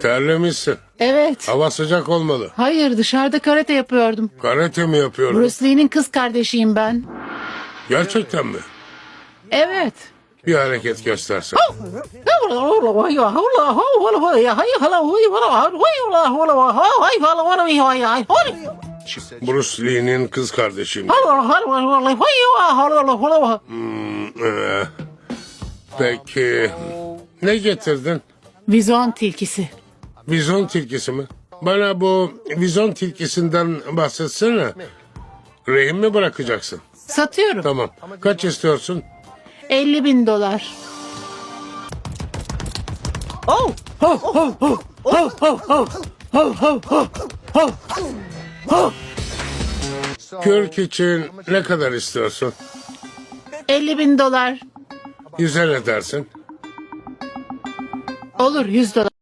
Terlemişsin. Evet. Hava sıcak olmalı. Hayır dışarıda karate yapıyordum. Karate mi yapıyorum? Bruce Lee'nin kız kardeşiyim ben. Gerçekten mi? Evet. Bir hareket göstersen. Bruce Lee'nin kız kardeşiyim. Ee, Peki ne getirdin? Vizon tilkisi. Vizon tilkisi mi? Bana bu vizon tilkisinden bahsetsene. Rehin mi bırakacaksın? Satıyorum. Tamam. Kaç istiyorsun? 50 bin dolar. Kürk için ne kadar istiyorsun? 50 bin dolar. Yüze ne dersin? Olur 100 dolar.